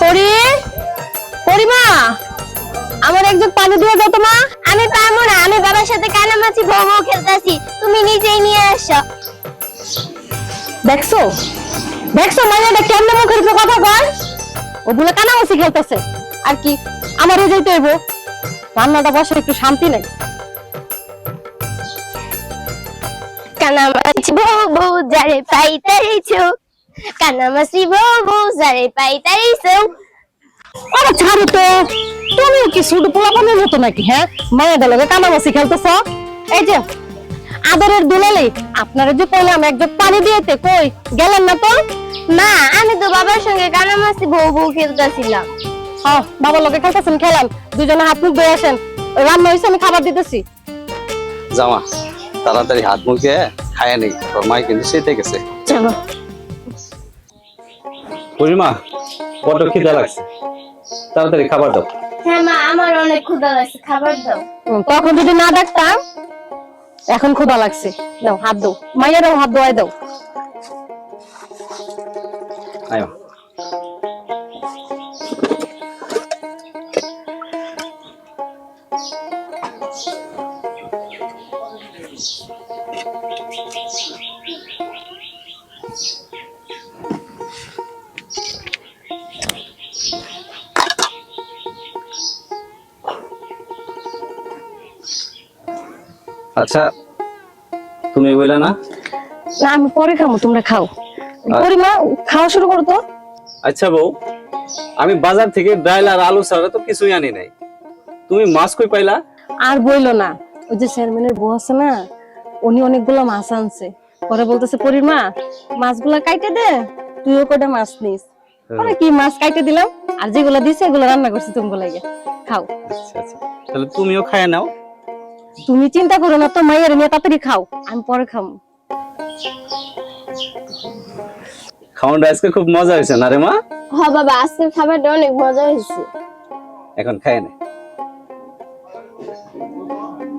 পরি পরিমা আমার একজন পানি দিয়ে দাও তোমা আমি পারব না, আমি বাবার সাথে কানামাছি বউ খেলতেছি, তুমি নিজেই নিয়ে আসো। দেখছ? দেখছ মাইয়াটা কেমনে মুখের উপর কথা কয়? ওগুলো কানামাছি খেলতেছে। আর কি আমারও যেতে হইব রান্নাটা বসে একটু শান্তি নেই। কানামাছি বউ বউ যারে পাই চোখ কানামাছি বউ পাই চোখ আরে ছাড়ো তো। তুমিও কি শুধু পোলাপানের মতো নাকি হ্যাঁ? মায়েদের লগে কানামাছি খেলতেছ? এই যে আদরের দুলালি আপনারা যে কইলাম একজন পানি দিয়েতে কই? গেলেন না তো? মা আমি তো বাবার সঙ্গে কানামাছি বউ বউ খেলতেছিলাম। হ্যাঁ বাবার লগে খেলতেছেন খেলাম। দুজনে হাত মুখ ধুয়ে আসেন। রান্না হয়েছে আমি খাবার দিতেছি। জামা তাড়াতাড়ি হাত মুখে খায় নেই তোর মাই কিন্তু সেটে গেছে। চলো। পরিমা কত খিদা লাগছে। তাড়াতাড়ি খাবার দাও। হ্যাঁ মা আমার অনেক ক্ষুধা লাগছে খাবার দাও। তখন যদি না ডাকতাম এখন ক্ষুধা লাগছে। দাও হাত দাও। মাইয়ারও হাত দোয়াই দাও। আয়ো আচ্ছা তুমি বলে না? না আমি পরে খাব তোমরা খাও। পরিমা খাওয়া শুরু করো তো। আচ্ছা বউ আমি বাজার থেকে ডাল আর আলু ছাড়া তো কিছুই আনি নাই। তুমি মাছ কই পাইলা? আর বইলো না। ওই যে চেয়ারম্যানের বউ আছে না উনি অনেকগুলো মাছ আনছে। পরে বলতেছে পরিমা মাছগুলা কাইটে দে তুইও কটা মাছ নিস? পরে কি মাছ কাইটে দিলাম? আর যেগুলো দিছে এগুলো রান্না করছি তুমি লাগে। খাও। আচ্ছা আচ্ছা। তাহলে তুমিও খায় নাও। তুমি চিন্তা করো না তো মাইয়ের নিয়ে তাড়াতাড়ি খাও আমি পরে খাব খাওয়াটা আজকে খুব মজা হয়েছে না রে মা? হ বাবা আজকের খাবারটা অনেক মজা হয়েছে। এখন খায় না।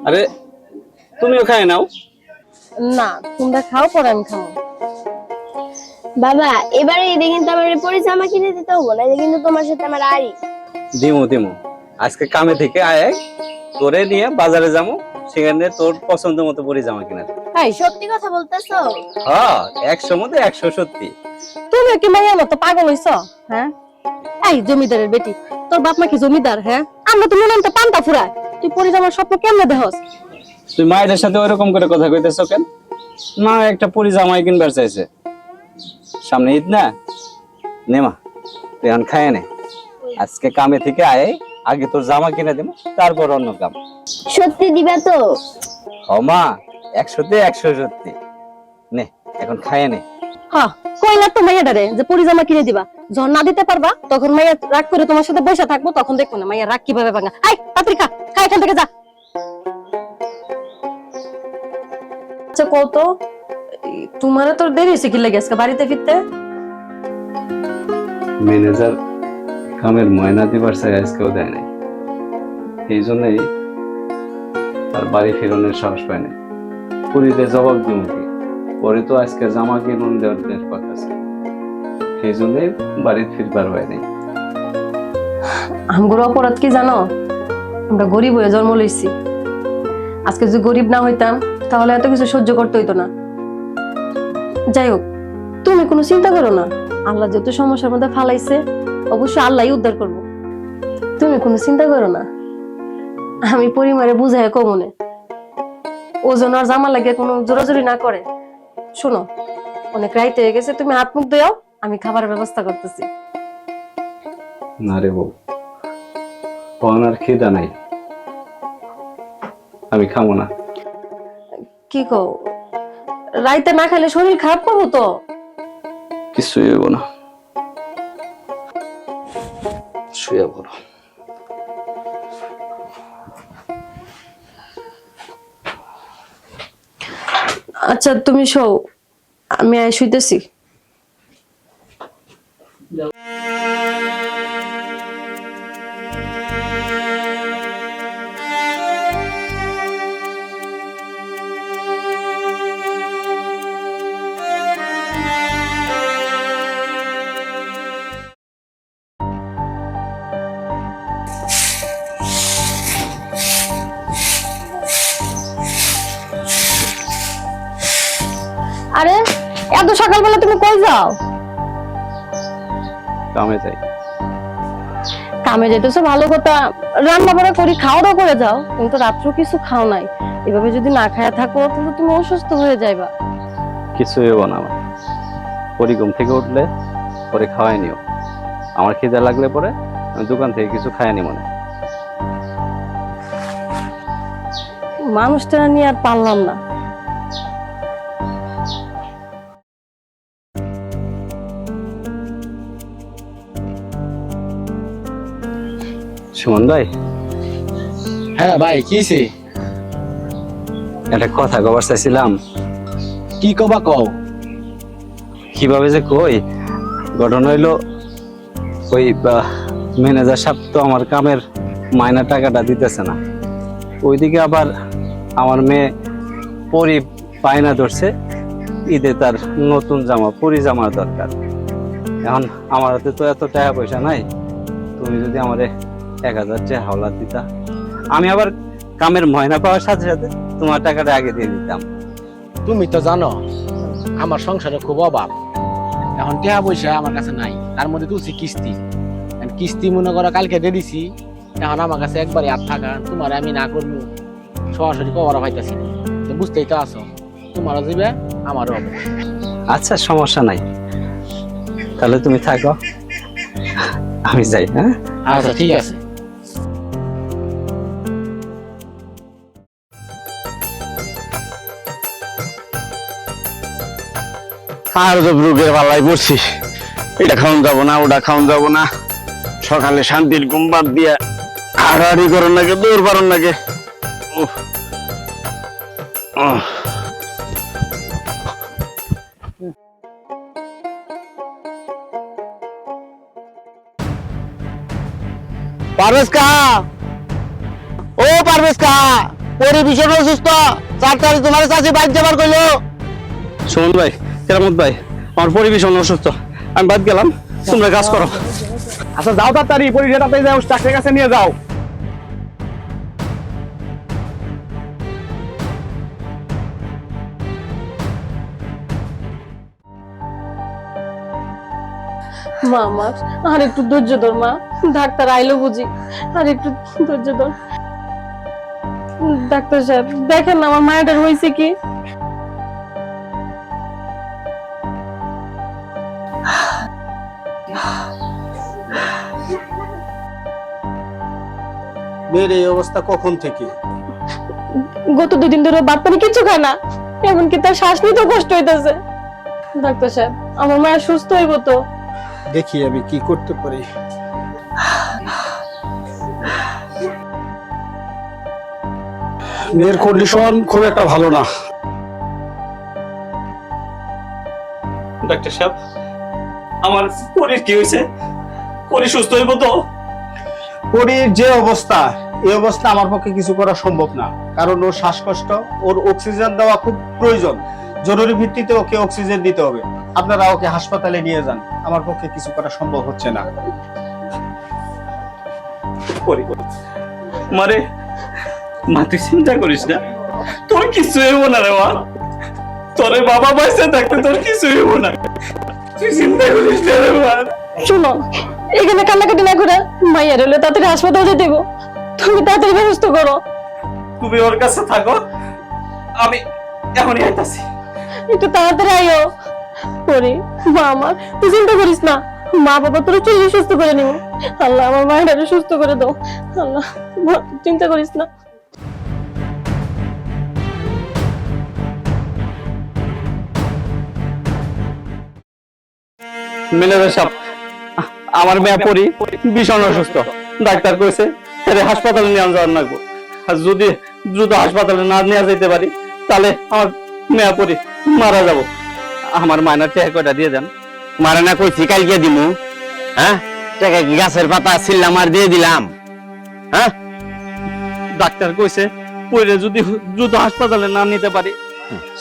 আরে তুমিও খায় নাও। না তোমরা খাও পরে আমি খাব বাবা এবারে ঈদে কিন্তু আমার পরিজামা কিনে দিতে হব না কিন্তু তোমার সাথে আমার আড়ি। দিমু দিমু। আজকে কামে থেকে আয়। তোরে নিয়ে বাজারে যাব সেখানে তোর পছন্দ মতো পরে জামা কিনা। এই সত্যি কথা বলতেছো? হ্যাঁ একশো মধ্যে একশো সত্যি তুমি কি মাইয়ার মতো পাগল হইছ? হ্যাঁ? এই জমিদারের বেটি তোর বাপ মা কি জমিদার হ্যাঁ? আমরা তো মনে পান্তা ফুরায় তুই পরে যাওয়ার স্বপ্ন কেমনে দেহস তুই মায়ের সাথে ওইরকম করে কথা কইতেছ কেন? মা একটা পরি জামাই কিনবার চাইছে। সামনে ঈদ না? নে মা তুই এখন খায় নে। আজকে কামে থেকে আয় আগে তোর জামা কিনে দেবো তারপর অন্য কাম। সত্যি দিবা তো? ও মা একশোতে একশো সত্যি। নে এখন খায় নে। হ্যাঁ কইলা তো মাইয়া ডারে যে পরিজামা কিনে দিবা। যখন না দিতে পারবা তখন মাইয়া রাগ করে তোমার সাথে বসে থাকব তখন দেখব না মাইয়া রাগ কীভাবে ভাঙা। আই তাড়াতাড়ি খা খা এখান থেকে যা। আচ্ছা কত তোমার তোর দেরি হয়েছে কি লাগে আজকে বাড়িতে ফিরতে? ম্যানেজার কামের ময়না দিবার চাই আজকেও দেয় নাই। এই জন্যই তার বাড়ি ফেরনের সাহস পায় নাই। পুরীতে জবাব দিব কি পরে তো আজকে জামা কিনুন দেওয়ার কথা আছে সেই জন্যই বাড়িতে ফিরবার হয় নাই। আমগুলো অপরাধ কি জানো? আমরা গরিব হয়ে জন্ম লইছি। আজকে যদি গরিব না হইতাম, তাহলে এত কিছু সহ্য করতে হইতো না। যাই হোক, তুমি কোনো চিন্তা করো না। আল্লাহ যেহেতু সমস্যার মধ্যে ফালাইছে অবশ্যই আল্লাহই উদ্ধার করব। তুমি কোনো চিন্তা করো না। আমি পরিমারে বুঝাই কমনে ওজন আর জামা লাগে কোনো জোরাজোরি না করে। শোনো অনেক রাইতে হয়ে গেছে তুমি হাত মুখ দেও আমি খাবারের ব্যবস্থা করতেছি। না রে বউ পনার খিদা নাই। আমি খাব না। কি কো রাইতে না খেলে শরীর খারাপ করব তো? কিছুই হইব না। শুয়ে পড়ো। আচ্ছা তুমি শো আমি আয় শুইতেছি। যাও কামে যাই। কামে ভালো কথা। রান্না বাড়া করি খাওয়া দাওয়া করে যাও তুমি তো রাত্রেও কিছু খাও নাই। এভাবে যদি না খায়া থাকো তাহলে তুমি অসুস্থ হয়ে যাইবা। কিছু হইব না আমার। পরিগম থেকে উঠলে পরে খাওয়াই নিও। আমার খিদে লাগলে পরে আমি দোকান থেকে কিছু খাই নি। মনে মানুষটা নিয়ে আর পারলাম না। সুমন ভাই? হ্যাঁ ভাই কিছে একটা কথা কবার চাইছিলাম। কি কবা কও? কীভাবে যে কই? ঘটনা হইল ওই ম্যানেজার সাহেব তো আমার কামের মাইনা টাকাটা দিতেছে না। ওইদিকে আবার আমার মেয়ে পরি পায়না ধরছে ঈদে তার নতুন জামা পরি জামার দরকার। এখন আমার হাতে তো এত টাকা পয়সা নাই তুমি যদি আমারে এক হাজার টাকা হাওলাত দিতা। আমি আবার কামের ময়না পাওয়ার সাথে সাথে তোমার টাকাটা আগে দিয়ে দিতাম। তুমি তো জানো আমার সংসারে খুব অভাব। এখন টাকা পয়সা আমার কাছে নাই তার মধ্যে তুলছি কিস্তি। কিস্তি মনে করো কালকে দিয়ে দিছি এখন আমার কাছে একবারে আর থাকা তোমার আমি না করব সরাসরি কবর পাইতেছি তো বুঝতেই তো আছো তোমারও দিবে আমারও হবে। আচ্ছা সমস্যা নাই। তাহলে তুমি থাকো। আমি যাই হ্যাঁ? আচ্ছা ঠিক আছে। আর তো রোগের পাল্লাই পড়ছি এটা খাওয়ান যাব না, ওটা খাওয়ান যাব না। সকালে শান্তির ঘুম বাদ দিয়া হাড়াহাড়ি করার নাকি, দৌড় পারার নাকি। পারভেজ কাহা ও পারভেজ কাহা পরি ভীষণ অসুস্থ। চার তারিখ তোমার চাষি বাইক যাবার কইলো। সুমন ভাই কেরামত ভাই আমার পরিবেশ অসুস্থ। আমি বাদ গেলাম তোমরা কাজ করো। আচ্ছা যাও তাড়াতাড়ি পরিচয়টাতে যাও ডাক্তারের কাছে নিয়ে যাও। মা আমার আর একটু ধৈর্য ধর মা। ডাক্তার আইলো বুঝি আর একটু ধৈর্য ধর। ডাক্তার সাহেব দেখেন না আমার মায়ের হয়েছে কি? মেয়ের এই অবস্থা কখন থেকে? গত দুদিন ধরে ভাত পানি কিছু খায় না। এমনকি তার শ্বাস নিতে কষ্ট হইতেছে। ডাক্তার সাহেব আমার মায়ের সুস্থ হইব তো? দেখি আমি কি করতে পারি। মেয়ের কন্ডিশন খুব একটা ভালো না। ডাক্তার সাহেব আমার পরির কি হয়েছে? পরি সুস্থ হইব তো? পরীর যে অবস্থা এই অবস্থা আমার পক্ষে কিছু করা সম্ভব না। কারণ ওর শ্বাসকষ্ট ওর অক্সিজেন দেওয়া খুব প্রয়োজন। জরুরি ভিত্তিতে ওকে অক্সিজেন দিতে হবে। আপনারা ওকে হাসপাতালে নিয়ে যান। আমার পক্ষে কিছু করা সম্ভব হচ্ছে না। মারে মা তুই চিন্তা করিস না। তোর কিছু হইব না রে মা। তোরে বাবা বাইসে থাকতে তোর কিছু হইব না। তুই চিন্তা করিস না রে মা। শুনো এখানে কান্নাকাটি না করে মাইয়ার হলে তাড়াতাড়ি হাসপাতালে দেব তুমি তাড়াতাড়ি ব্যবস্থা করো। তুমি ওর কাছে থাকো আমি এখনই আইতাছি। একটু তাড়াতাড়ি আইও। পরে মা আমার তুই চিন্তা করিস না। মা বাবা তোর চুরি সুস্থ করে নিব। আল্লাহ আমার মায়ের সুস্থ করে দাও। আল্লাহ চিন্তা করিস না। ম্যানেজার সাহেব আমার মেয়ে পরি ভীষণ অসুস্থ। ডাক্তার কইছে হাসপাতালে নিয়ে যাওয়ার লাগবো আর যদি দ্রুত হাসপাতালে না নিয়ে যেতে পারি তাহলে আমার মেয়ে পরি মারা যাব। আমার মায়নার টাকা কয়টা দিয়ে দেন? মারে না কইছি কালকে দিমু। হ্যাঁ? টাকা কি গাছের পাতা ছিল্লা মার দিয়ে দিলাম। হ্যাঁ? ডাক্তার কইছে পরে যদি দ্রুত হাসপাতালে না নিতে পারি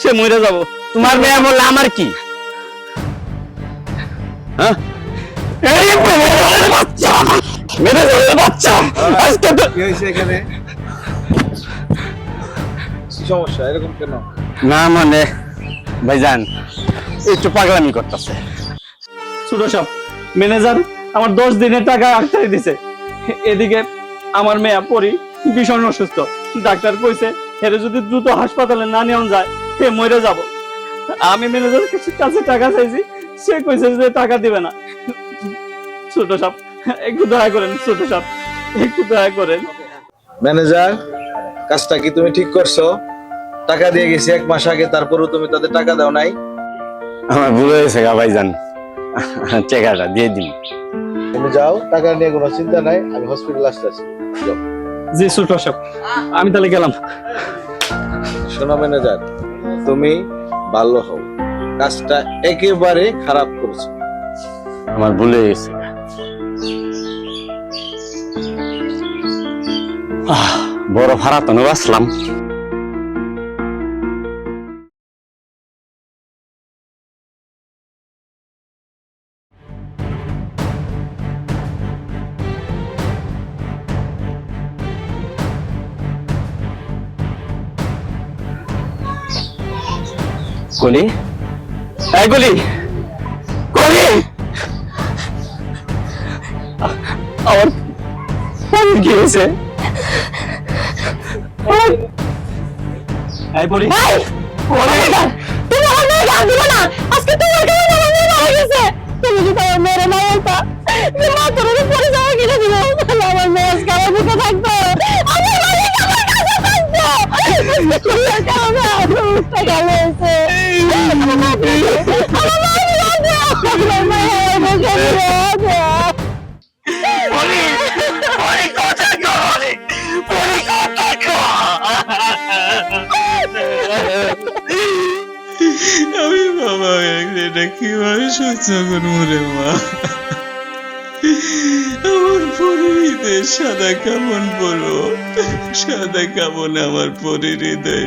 সে মরে যাব। তোমার মেয়ে বললে আমার কি? হ্যাঁ? এই বাচ্চা! বাচ্চা আজকে কি হয়েছে এখানে? সমস্যা? এরকম কেন? না মানে ভাইজান একটু পাগলামি করতেছে। ছোট সাপ ম্যানেজার আমার দশ দিনের টাকা আটকাই দিছে। এদিকে আমার মেয়ে পরি ভীষণ অসুস্থ। ডাক্তার কইছে হেরে যদি দ্রুত হাসপাতালে না নেওয়া যায় সে মরে যাব। আমি ম্যানেজার কাছে টাকা চাইছি সে কইছে যে টাকা দিবে না। ছোট সাপ একটু দয়া করেন ছোট সাপ। একটু দয়া করেন। ম্যানেজার কাজটা কি তুমি ঠিক করছ? টাকা দিয়ে গেছি এক মাস আগে তারপরেও তুমি তাদের টাকা দাও নাই। আমার ভুল হয়েছে গা ভাইজান চেকাটা দিয়ে দিন। তুমি যাও টাকা নিয়ে কোনো চিন্তা নাই আমি হসপিটাল আসতেছি। যাও। জি ছোট আমি তাহলে গেলাম। শোনো ম্যানেজার তুমি ভালো হও। কাজটা একেবারে খারাপ করছ। আমার ভুল গেছে। বড় ভাড়া তো বাঁচলাম কলি? এই কলি! কলি! আমার কি হয়েছে এই! পরি তুমি আমার মেয়ে গান দিবে না। আজকে তোমার কারণে আমার মেয়ে মারা গেছে। তুমি যদি আমার মেয়ের না বলতা যে মা তোর পরে যাওয়া কিনে দিল তাহলে আমার মেয়ে আজকে আমার বুকে থাকতো আমার মালিক আমার কাছে থাকতো তোমার কারণে আমার উঠতে গেল হয়েছে আমার মা আমার মেয়ে আমার বুকে দিল আমি বাবা এটা কীভাবে সহ্য করব রে মা? আমার পরিহৃদয় সাদা কেমন বলো সাদা কেমন আমার পরিহৃদয়